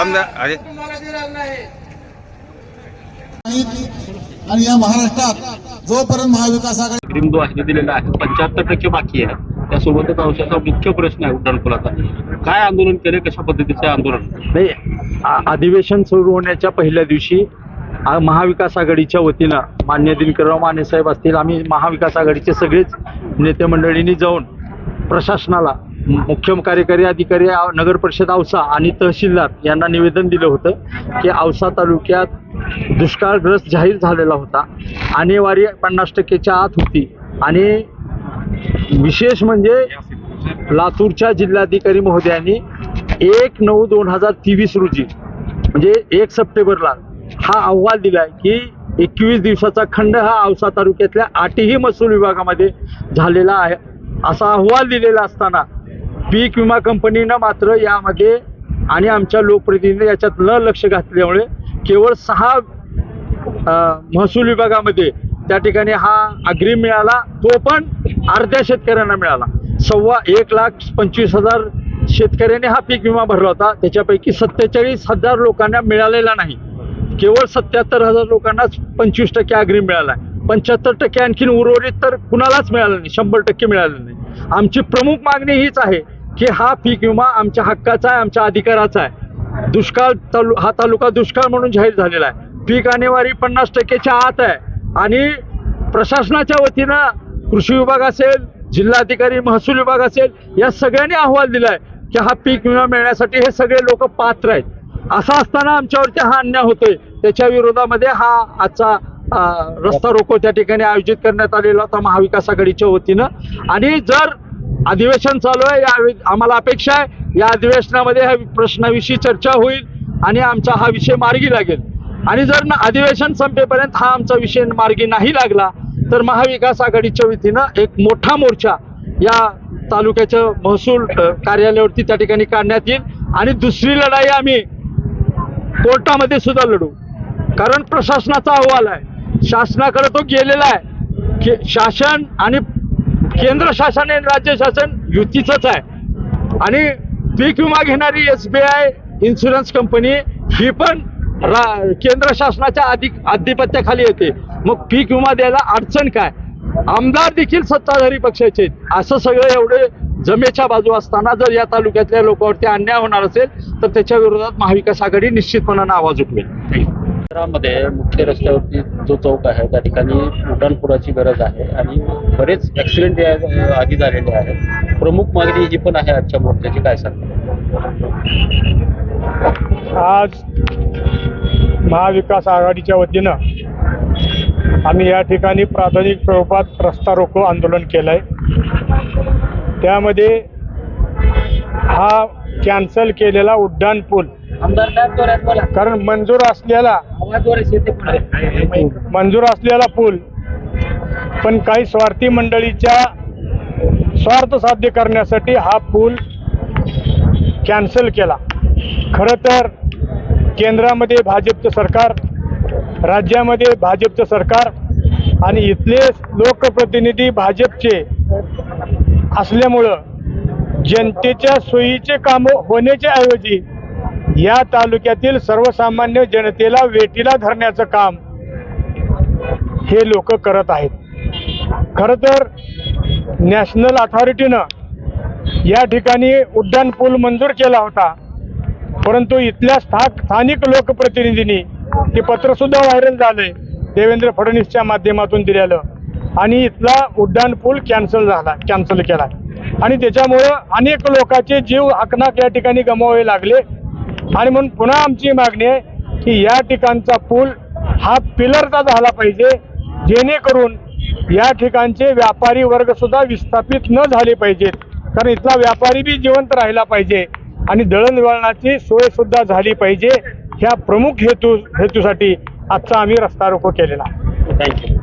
अरे. आणि या महाराष्ट्रात जोपर्यंत महाविकास आघाडी जो दिलेला आहे पंच्याहत्तर टक्के बाकी आहे. त्यासोबतच औषधाचा मुख्य प्रश्न आहे उड्डाणपुलाचा काय आंदोलन केले कशा पद्धतीचे आंदोलन? नाही अधिवेशन सुरू होण्याच्या पहिल्या दिवशी महाविकास आघाडीच्या वतीनं मान्य दिनकरराव माने साहेब असतील आम्ही महाविकास आघाडीचे सगळेच नेते मंडळींनी जाऊन प्रशासनाला मुख्य कार्यकारी अधिकारी नगर परिषद औसा आणि तहसीलदार यांना निवेदन दिलं होतं की औसा तालुक्यात दुष्काळग्रस्त जाहीर झालेला होता. आणेवारी पन्नास टक्केच्या आत होती. आणि विशेष म्हणजे लातूरच्या जिल्हाधिकारी महोदयांनी एक नऊ दोन हजार तेवीस रोजी म्हणजे एक सप्टेंबरला हा अहवाल दिलाय की एकवीस दिवसाचा खंड हा औसा तालुक्यातल्या आठही महसूल विभागामध्ये झालेला आहे. असा अहवाल दिलेला असताना पीक विमा कंपनीनं मात्र यामध्ये आणि आमच्या लोकप्रतिनिधी याच्यात न लक्ष घातल्यामुळे केवळ सहा महसूल विभागामध्ये त्या ठिकाणी हा अग्रिम मिळाला तो पण अर्ध्या शेतकऱ्यांना मिळाला. सव्वा एक लाख पंचवीस हजार शेतकऱ्यांनी हा पीक विमा भरला होता. त्याच्यापैकी सत्तेचाळीस हजार लोकांना मिळालेला नाही. केवळ सत्याहत्तर हजार लोकांनाच पंचवीस टक्के अग्रिम मिळाला आहे. पंच्याहत्तर टक्के आणखीन उर्वरित तर कुणालाच मिळालं नाही शंभर टक्के मिळालं नाही. आमची प्रमुख मागणी हीच आहे की हा पीक विमा आमच्या हक्काचा आहे आमच्या अधिकाराचा आहे. दुष्काळ तालु हा तालुका दुष्काळ म्हणून जाहीर झालेला आहे. पीक आणेवारी पन्नास टक्केच्या आत आहे. आणि प्रशासनाच्या वतीनं कृषी विभाग असेल जिल्हाधिकारी महसूल विभाग असेल या सगळ्यांनी अहवाल दिलाय की हा पीक विमा मिळण्यासाठी हे सगळे लोक पात्र आहेत. असं असताना आमच्यावरती हा अन्याय होतोय. त्याच्या विरोधामध्ये हा आजचा रस्ता रोको त्या ठिकाणी आयोजित करण्यात आलेला होता महाविकास आघाडीच्या वतीनं. आणि जर अधिवेशन चालू आहे या आम्हाला अपेक्षा आहे. या अधिवेशनामध्ये ह्या प्रश्नाविषयी चर्चा होईल आणि आमचा हा विषय मार्गी लागेल. आणि जर ना अधिवेशन संपेपर्यंत हा आमचा विषय मार्गी नाही लागला तर महाविकास आघाडीच्या वतीनं एक मोठा मोर्चा या तालुक्याच्या महसूल कार्यालयावरती त्या ठिकाणी काढण्यात येईल. आणि दुसरी लढाई आम्ही कोर्टामध्ये सुद्धा लढू. कारण प्रशासनाचा अहवाल आहे. शासनाकडे तो गेलेला आहे. की शासन आणि केंद्र शासन आणि राज्य शासन युतीचंच आहे. आणि पीक विमा घेणारी S B I insurance company ही पण रा- केंद्र शासनाच्या अधिक आधिपत्याखाली येते. मग पीक विमा द्यायला अडचण काय? आमदार देखील सत्ताधारी पक्षाचे असं सगळं एवढे जमेच्या बाजू असताना जर या तालुक्यातल्या लोकांवरती अन्याय होणार असेल तर त्याच्या विरोधात महाविकास आघाडी निश्चितपणानं आवाज उठवेल. शहरामध्ये मुख्य रस्त्यावरती जो चौक आहे त्या ठिकाणी उड्डाणपुराची गरज आहे आणि बरेच ऍक्सिडेंट आधी झालेले आहेत. प्रमुख मागणी ही पण आहे आजच्या मोर्चाची काय सांगता? आज महाविकास आघाडीच्या वतीनं आम्ही या ठिकाणी प्राथमिक स्वरूपात रस्ता रोको आंदोलन केलं आहे त्यामध्ये हा कॅन्सल केलेला उड्डाण पूल आमदार साहेब जोरात बोला कारण मंजूर असलेला आवाज जोरात येते पुढे. मंजूर असलेला पूल पण काही स्वार्थी मंडळीच्या स्वार्थ साध्य करण्यासाठी हा पूल कॅन्सल केला खरं तर केंद्रामध्ये भाजपचं सरकार राज्यामध्ये भाजपचं सरकार आणि इथले लोकप्रतिनिधी भाजपचे असल्यामुळं जनतेच्या सोयीचे कामं होण्याच्या ऐवजी या तालुक्यातील सर्वसामान्य जनतेला वेटीला धरण्याचं काम हे लोक करत आहेत. खरं तर नॅशनल अथॉरिटीनं या ठिकाणी उड्डाण पूल मंजूर केला होता. परंतु इथल्या स्था स्थानिक लोकप्रतिनिधींनी ते पत्रसुद्धा व्हायरल झालंय देवेंद्र फडणवीसच्या माध्यमातून दिलेलं. आणि इथला उड्डाण पूल कॅन्सल झाला कॅन्सल केला. आणि त्याच्यामुळं अनेक लोकांचे जीव हकनाक या ठिकाणी गमवावे लागले. आणि म्हणून पुन्हा आमची मागणी आहे की या ठिकाणचा पूल हा पिलरचा झाला पाहिजे जेणेकरून या ठिकाणचे व्यापारी वर्ग सुद्धा विस्थापित न झाले पाहिजेत. कारण इथला व्यापारी बी जिवंत राहिला पाहिजे आणि दळणवळणाची सोय सुद्धा झाली पाहिजे. ह्या प्रमुख हेतू हेतूसाठी आजचा आम्ही रस्ता रोको केलेला थँक्यू